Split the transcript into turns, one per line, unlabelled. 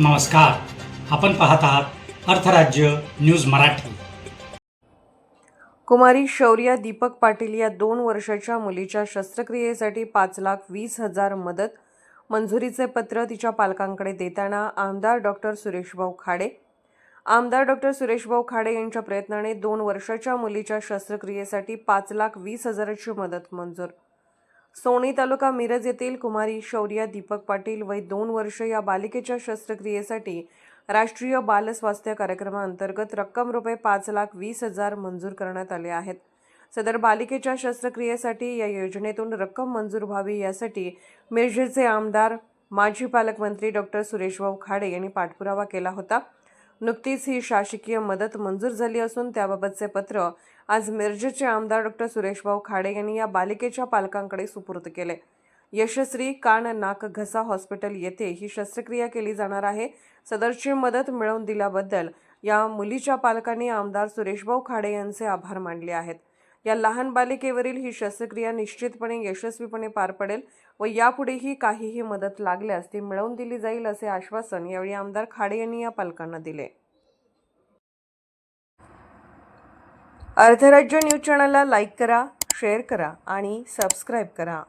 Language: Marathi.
नमस्कार. आपण पाहत आहात अर्थराज्य न्यूज मराठी.
कुमारी शौर्या दीपक पाटील या दोन वर्षाच्या मुलीच्या शस्त्रक्रियेसाठी पाच लाख वीस हजार मदत मंजुरीचे पत्र तिच्या पालकांकडे देताना आमदार डॉक्टर सुरेशभाऊ खाडे. आमदार डॉक्टर सुरेशभाऊ खाडे यांच्या प्रयत्नाने दोन वर्षाच्या मुलीच्या शस्त्रक्रियेसाठी पाच लाख वीस हजाराची मदत मंजूर सोनी तालुका मिरज येथील कुमारी शौर्या दीपक पाटील वय दोन वर्ष या बालिकेच्या शस्त्रक्रियेसाठी राष्ट्रीय बाल स्वास्थ्य कार्यक्रमाअंतर्गत रक्कम रुपये पाच लाख वीस हजार मंजूर करण्यात आले आहेत. सदर बालिकेच्या शस्त्रक्रियेसाठी या योजनेतून रक्कम मंजूर व्हावी यासाठी मिरजेचे आमदार माजी पालकमंत्री डॉक्टर सुरेशभाऊ खाडे यांनी पाठपुरावा केला होता. नुकतीच ही शासकीय मदत मंजूर झाली असून त्याबाबतचे पत्र आज मिरजेचे आमदार डॉक्टर सुरेशभाऊ खाडे यांनी या बालिकेच्या पालकांकडे सुपूर्द केले. यशस्वी कान नाक घसा हॉस्पिटल येथे ही शस्त्रक्रिया केली जाणार आहे. सदरची मदत मिळवून दिल्याबद्दल या मुलीच्या पालकांनी आमदार सुरेशभाऊ खाडे यांचे आभार मानले आहेत. या लहान बालिकेवरील ही शस्त्रक्रिया निश्चितपणे यशस्वीपणे पार पडेल व यापुढेही काहीही मदत लागल्यास ती मिळवून दिली जाईल असे आश्वासन यावेळी आमदार खाडे यांनी या पालकांना दिले. अर्धराज्य न्यूज चॅनलला लाईक करा शेअर करा आणि सबस्क्राईब करा.